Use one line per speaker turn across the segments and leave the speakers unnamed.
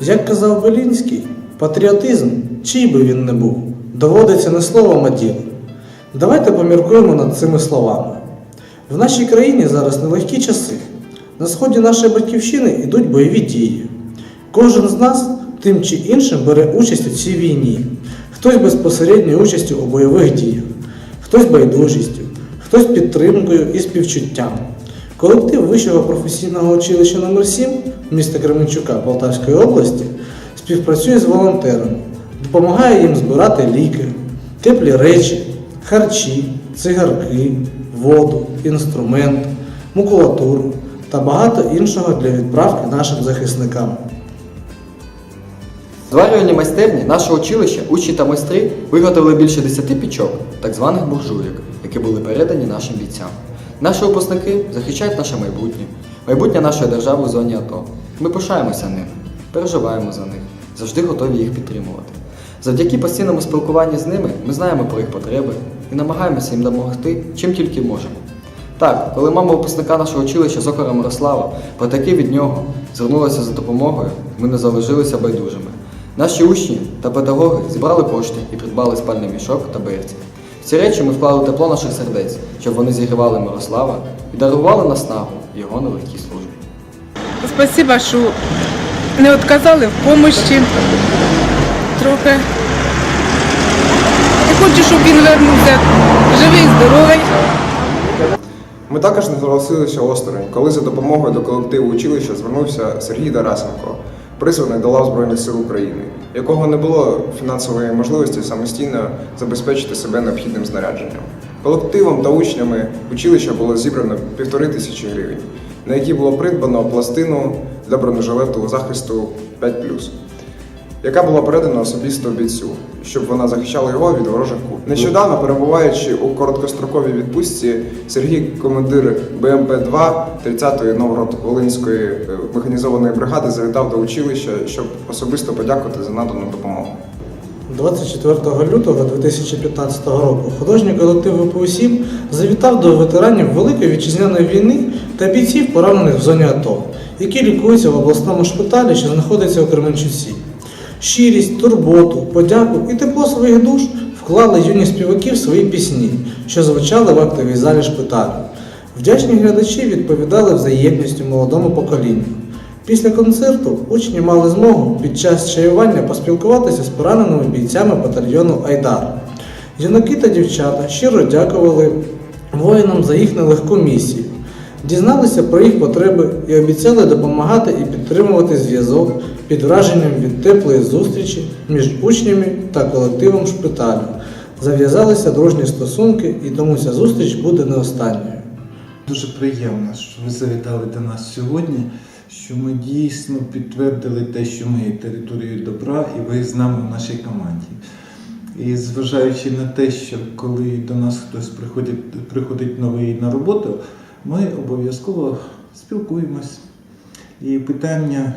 Як казав Белінський, патріотизм, чий би він не був, доводиться не словом, а ділом. Давайте поміркуємо над цими словами. В нашій країні зараз нелегкі часи. На сході нашої батьківщини йдуть бойові дії. Кожен з нас тим чи іншим бере участь у цій війні. Хтось безпосередньою участю у бойових діях, хтось байдужістю, хтось підтримкою і співчуттям. Колектив Вищого професійного училища номер 7 міста Кременчука Полтавської області співпрацює з волонтерами, допомагає їм збирати ліки, теплі речі, харчі, цигарки, воду, інструмент, макулатуру та багато іншого для відправки нашим захисникам.
В зварювальній майстерні нашого училища учні та майстри виготовили більше 10 пічок, так званих буржуйок, які були передані нашим бійцям. Наші випускники захищають наше майбутнє, майбутнє нашої держави в зоні АТО. Ми пишаємося ними, переживаємо за них, завжди готові їх підтримувати. Завдяки постійному спілкуванню з ними ми знаємо про їх потреби і намагаємося їм допомогти, чим тільки можемо. Так, коли мама випускника нашого училища Сокора Мирослава, протаки від нього, звернулася за допомогою, ми не залишилися байдужими. Наші учні та педагоги зібрали кошти і придбали спальний мішок та берці. В ці речі ми вклали тепло наших сердець, щоб вони зігрівали Мирослава і дарували наснагу його нелегкій службі.
Спасибо, що не відказали в помощі трохи. І хочу, щоб він вернувся живий, здоровий.
Ми також не залишилися осторонь, коли за допомогою до колективу училища звернувся Сергій Тарасенко, призваний до лав Збройних сил України, якого не було фінансової можливості самостійно забезпечити себе необхідним знарядженням. Колективом та учнями училища було зібрано півтори тисячі гривень, на які було придбано пластину для бронежилету захисту 5+, яка була передана особисто бійцю, щоб вона захищала його від ворожих куль. Нещодавно, перебуваючи у короткостроковій відпустці, Сергій, командир БМП-2 30-ї Новгород-Волинської е, механізованої бригади, завітав до училища, щоб особисто подякувати за надану допомогу.
24 лютого 2015 року художній колектив ВПУ-7 завітав до ветеранів Великої вітчизняної війни та бійців, поранених в зоні АТО, які лікуються в обласному шпиталі, що знаходиться у Кременчуці. Щирість, турботу, подяку і тепло своїх душ вклали юні співаки в свої пісні, що звучали в актовій залі шпиталю. Вдячні глядачі відповідали взаємністю молодому поколінню. Після концерту учні мали змогу під час чаювання поспілкуватися з пораненими бійцями батальйону Айдар. Юнаки та дівчата щиро дякували воїнам за їх нелегку місію, дізналися про їх потреби і обіцяли допомагати і підтримувати зв'язок під враженням від теплої зустрічі між учнями та колективом шпиталю. Зав'язалися дружні стосунки, і тому ця зустріч буде не останньою.
Дуже приємно, що ви завітали до нас сьогодні, що ми дійсно підтвердили те, що ми територією добра, і ви з нами в нашій команді. І зважаючи на те, що коли до нас хтось приходить, приходить новий на роботу, ми обов'язково спілкуємось. І питання,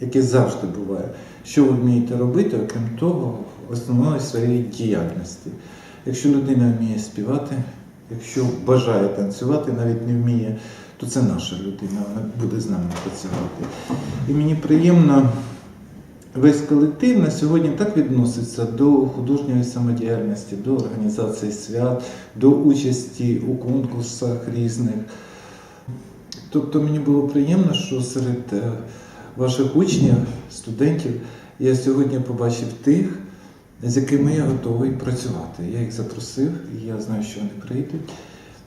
яке завжди буває, що ви вмієте робити, окрім того, основної своєї діяльності. Якщо людина вміє співати, якщо бажає танцювати, навіть не вміє, то це наша людина, вона буде з нами працювати. І мені приємно, весь колектив на сьогодні так відноситься до художньої самодіяльності, до організації свят, до участі у конкурсах різних. Тобто мені було приємно, що серед е, ваших учнів, студентів, я сьогодні побачив тих, з якими я готовий працювати. Я їх запросив, і я знаю, що вони прийдуть.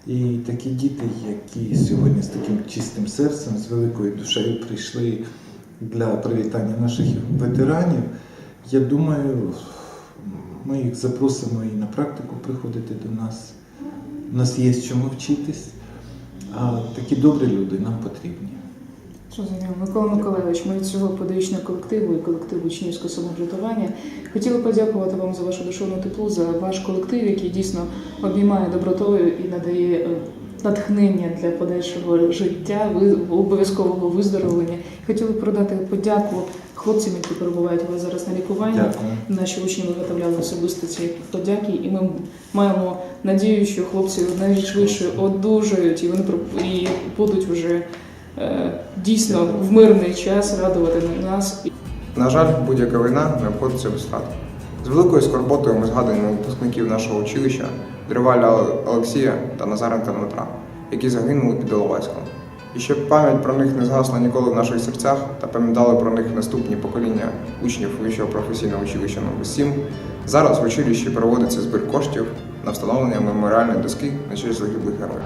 І такі діти, які сьогодні з таким чистим серцем, з великою душею прийшли для привітання наших ветеранів, я думаю, ми їх запросимо і на практику приходити до нас. У нас є з чому вчитись, а такі добрі люди нам потрібні.
Зрозуміло. Микола Миколайович, ми від цього педагогічного колективу і колективу учнівського самоврядування хотіли подякувати вам за вашу душевну теплу, за ваш колектив, який дійсно обіймає добротою і надає е, натхнення для подальшого життя, обов'язкового виздоровлення. Хотіли передати подяку хлопцям, які перебувають у вас зараз на лікуванні.
Дякую.
Наші учні виготовляли особисто ці подяки, і ми маємо надію, що хлопці навіть швидше одужають і вони і будуть вже е, дійсно в мирний час радувати нас.
На жаль, будь-яка війна не обходиться без втрат. З великою скорботою ми згадуємо випускників нашого училища Дриваля Олексія та Назаренка Дмитра, які загинули під Іловайськом. І щоб пам'ять про них не згасла ніколи в наших серцях та пам'ятали про них наступні покоління учнів Вищого професійного училища номер 7 зараз в училищі проводиться збір коштів на встановлення меморіальної доски на честь загиблих героїв.